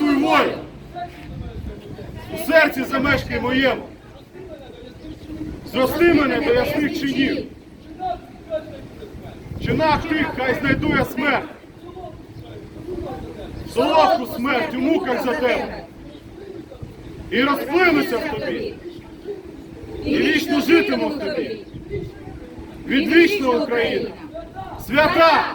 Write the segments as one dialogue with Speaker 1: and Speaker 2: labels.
Speaker 1: Мій волю, у серці замешкай моєму. Зрости мене до ясних чинів. Чинах тих хай знайду я смерть. Солодку смерть у муках за тебе. І розплинуся в тобі. І вічно житиму в тобі. Відвічна Україна, свята,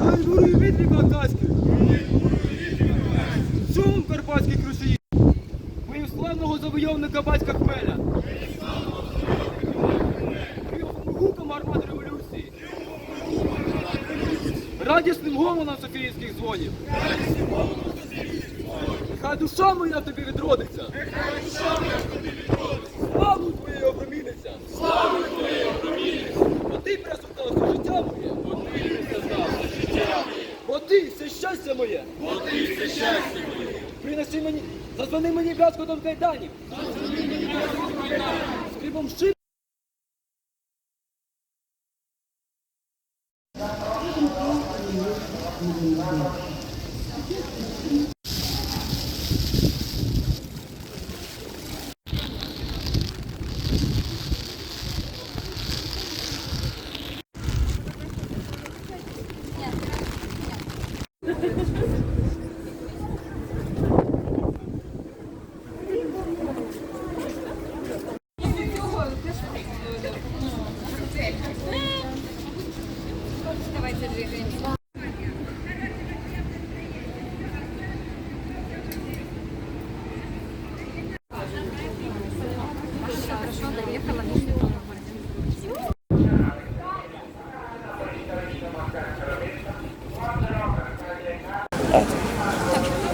Speaker 2: Ай, бурю вітрі славного завойовника батька Хмеля! Гуком армат революції! Радісним гомоном Софіївських дзвонів! Нехай душа моя тобі відродиться! Славу твоєї опроміниться! Славу твоєї опроміниться! Бо ти все життя моє! Бо ти присутала все життя моє! Бо ти все щастя моє! Бо ти все щастя моє! Принеси мені, зазвони мені бляскотом кайданів! Зазвони мені бляскотом кайданів! Скрипом шиб!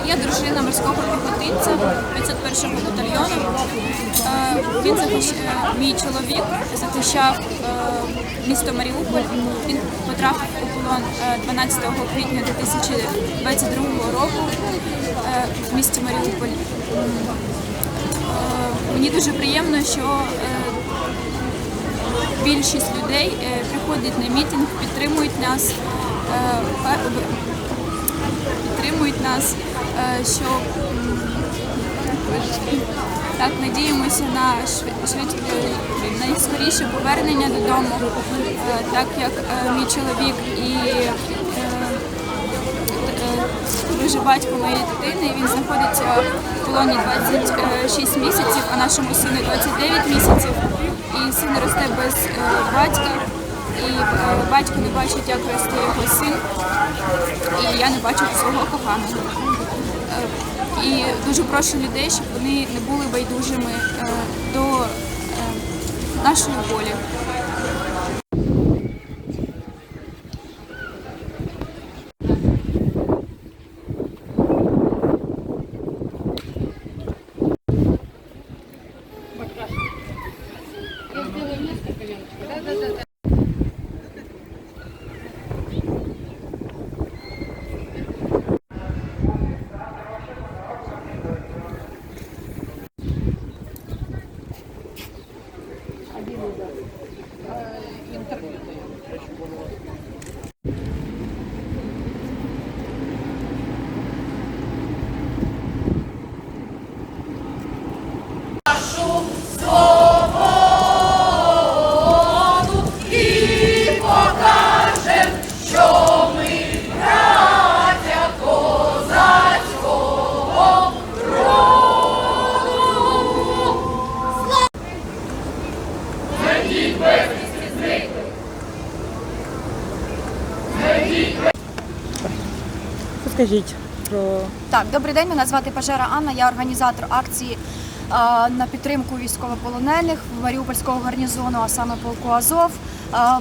Speaker 3: Я дружина морського піхотинця 501-го батальйону. Е, Він захищав, мій чоловік захищав е, місто Маріуполь. Він потрапив у полон е, 12 квітня 2022 року е, в місті Маріуполь. Мені дуже приємно, що е, більшість людей е, приходять на мітинг, підтримують нас. е, підтримують нас, що так надіємося на найскоріше повернення додому, так як мій чоловік і дуже батько моєї дитини. Він знаходиться в полоні 26 місяців, а нашому сину 29 місяців. І син росте без е, батька. І е, батько не бачить, як росте його син і я не бачу свого коханого. Е, І дуже прошу людей, щоб вони не були байдужими е, до е, нашої волі. Белый несколько, Леночка? Да, да. да.
Speaker 4: Розкажіть про
Speaker 3: Так, добрий день. Мене звати Пажера Анна. Я організатор акції
Speaker 4: на підтримку військовополонених Маріупольського гарнізону, а саме полку Азов. А,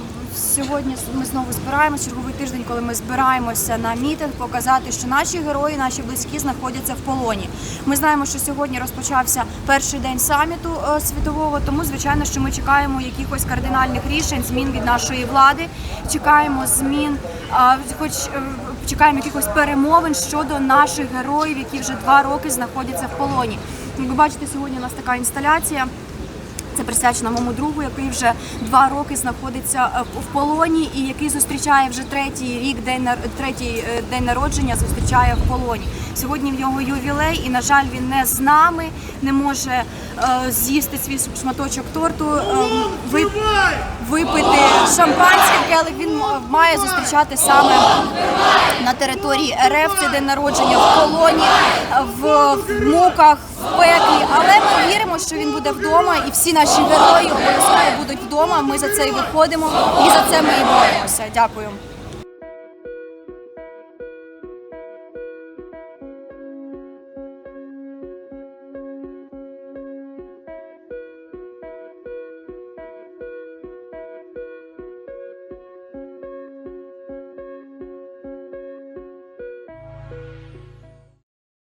Speaker 4: Сьогодні ми знову збираємося черговий тиждень, коли ми збираємося на мітинг, показати, що наші герої, наші близькі знаходяться в полоні. Ми знаємо, що сьогодні розпочався перший день саміту е, світового, тому звичайно, що ми чекаємо якихось кардинальних рішень, змін від нашої влади. Чекаємо змін, хоч е, чекаємо якихось перемовин щодо наших героїв, які вже два роки знаходяться в полоні. Як ви бачите, сьогодні у нас така інсталяція. Це присвячено моєму другу, який вже два роки знаходиться е, в полоні і який зустрічає вже третій рік день третій е, день народження. Зустрічає в полоні. Сьогодні в його ювілей, і на жаль, він не з нами, не може е, з'їсти свій шматочок торту, е, вип- випити шампанське, але він має зустрічати саме на території РФ. Це день народження в полоні, в, в муках, в пеклі. Але ми віримо, що він буде вдома, і всі наші герої обов'язково будуть вдома. Ми за це і виходимо, і за це ми і боремося. Дякую.